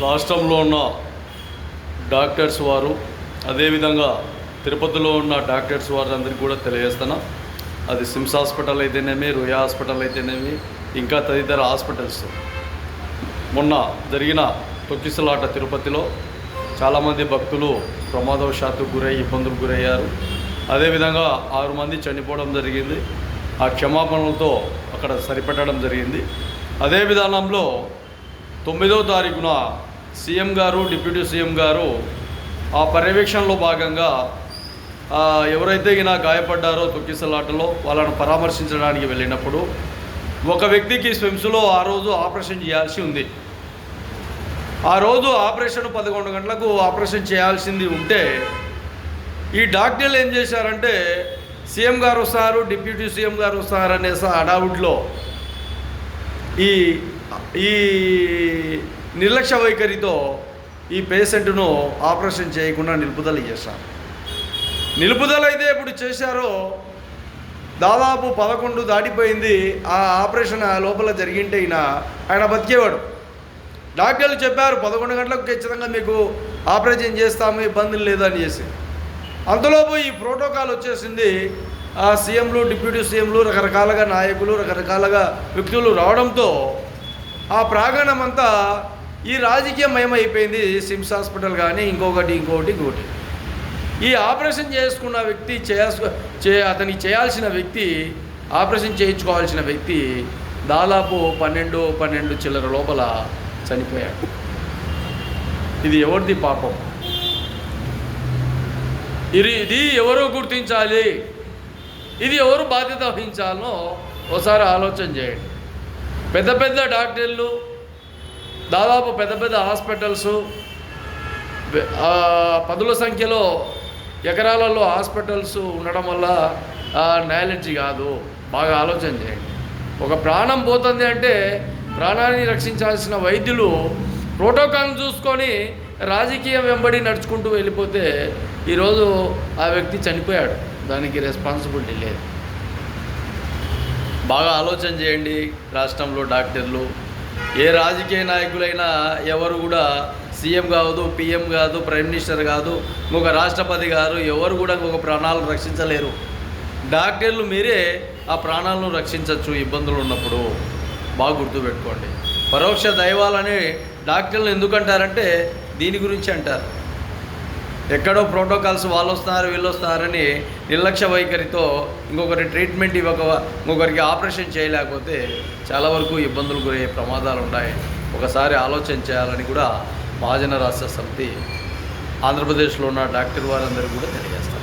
రాష్ట్రంలో ఉన్న డాక్టర్స్ వారు అదేవిధంగా తిరుపతిలో ఉన్న డాక్టర్స్ వారు అందరికీ కూడా తెలియజేస్తున్నా. అది సిమ్స్ హాస్పిటల్ అయితేనేమి రుయా హాస్పిటల్ అయితేనేమి ఇంకా తదితర హాస్పిటల్స్. మొన్న జరిగిన తొక్కిసలాట తిరుపతిలో చాలామంది భక్తులు ప్రమాదవశాత్తు గురై ఇబ్బందులు గురయ్యారు. అదేవిధంగా ఆరు మంది చనిపోవడం జరిగింది. ఆ క్షమాపణలతో అక్కడ సరిపెట్టడం జరిగింది. అదే విధానంలో తొమ్మిదో తారీఖున సీఎం గారు డిప్యూటీ సీఎం గారు ఆ పర్యవేక్షణలో భాగంగా ఎవరైతే ఈయన గాయపడ్డారో తొక్కిసలాటలో వాళ్ళను పరామర్శించడానికి వెళ్ళినప్పుడు ఒక వ్యక్తికి స్విమ్స్లో ఆ రోజు ఆపరేషన్ చేయాల్సి ఉంది. ఆ రోజు ఆపరేషన్ పదకొండు గంటలకు ఆపరేషన్ చేయాల్సింది ఉంటే ఈ డాక్టర్లు ఏం చేశారంటే సీఎం గారు వస్తారు డిప్యూటీ సీఎం గారు వస్తారు అనేసి అడావుడ్లో ఈ ఈ నిర్లక్ష్య వైఖరితో ఈ పేషెంట్ను ఆపరేషన్ చేయకుండా నిలుపుదల చేశారు. నిలుపుదల అయితే ఇప్పుడు చేశారో దాదాపు పదకొండు దాటిపోయింది. ఆ ఆపరేషన్ ఆ లోపల జరిగింటే ఈయన ఆయన బతికేవాడు. డాక్టర్లు చెప్పారు పదకొండు గంటలకు ఖచ్చితంగా మీకు ఆపరేషన్ చేస్తాము ఇబ్బందులు లేదని చేసి. అంతలోపు ఈ ప్రోటోకాల్ వచ్చేసింది. ఆ సీఎంలు డిప్యూటీ సీఎంలు రకరకాలుగా నాయకులు రకరకాలుగా వ్యక్తులు రావడంతో ఆ ప్రాంగణం అంతా ఈ రాజకీయమయం అయిపోయింది సిమ్స్ హాస్పిటల్ కానీ ఇంకొకటి ఇంకొకటి ఇంకొకటి. ఈ ఆపరేషన్ చేసుకున్న వ్యక్తి చేయాల్సి చే అతనికి చేయాల్సిన వ్యక్తి ఆపరేషన్ చేయించుకోవాల్సిన వ్యక్తి దాదాపు పన్నెండు పన్నెండు చిల్లర లోపల చనిపోయాడు. ఇది ఎవరిది పాపం? ఇది ఇది ఎవరు గుర్తించాలి? ఇది ఎవరు బాధ్యత వహించాలో ఒకసారి ఆలోచన చేయండి. పెద్ద పెద్ద డాక్టర్లు దాదాపు పెద్ద పెద్ద హాస్పిటల్స్ పదుల సంఖ్యలో ఎకరాలలో హాస్పిటల్స్ ఉండడం వల్ల నాలెడ్జ్ కాదు. బాగా ఆలోచన చేయండి. ఒక ప్రాణం పోతుంది అంటే ప్రాణాన్ని రక్షించాల్సిన వైద్యులు ప్రోటోకాల్ చూసుకొని రాజకీయం వెంబడి నడుచుకుంటూ వెళ్ళిపోతే ఈరోజు ఆ వ్యక్తి చనిపోయాడు. దానికి రెస్పాన్సిబిలిటీ లేదు. బాగా ఆలోచన చేయండి. రాష్ట్రంలో డాక్టర్లు ఏ రాజకీయ నాయకులైనా ఎవరు కూడా సీఎం కాదు పిఎం కాదు ప్రైమ్ మినిస్టర్ కాదు ఇంకొక రాష్ట్రపతి గారు ఎవరు కూడా ఇంకొక ప్రాణాలను రక్షించలేరు. డాక్టర్లు మీరే ఆ ప్రాణాలను రక్షించవచ్చు ఇబ్బందులు ఉన్నప్పుడు. బాగా గుర్తుపెట్టుకోండి. పరోక్ష దైవాలని డాక్టర్లు ఎందుకంటారంటే దీని గురించి అంటారు. ఎక్కడో ప్రోటోకాల్స్ వాళ్ళు వస్తున్నారు వీళ్ళు వస్తున్నారని నిర్లక్ష్య వైఖరితో ఇంకొకరి ట్రీట్మెంట్ ఇవ్వక ఇంకొకరికి ఆపరేషన్ చేయలేకపోతే చాలా వరకు ఇబ్బందులు గురయ్యే ప్రమాదాలు ఉన్నాయి. ఒకసారి ఆలోచన చేయాలని కూడా మహాజన రాష్ట్ర సమితి ఆంధ్రప్రదేశ్లో ఉన్న డాక్టర్ వారందరూ కూడా తెలియజేస్తారు.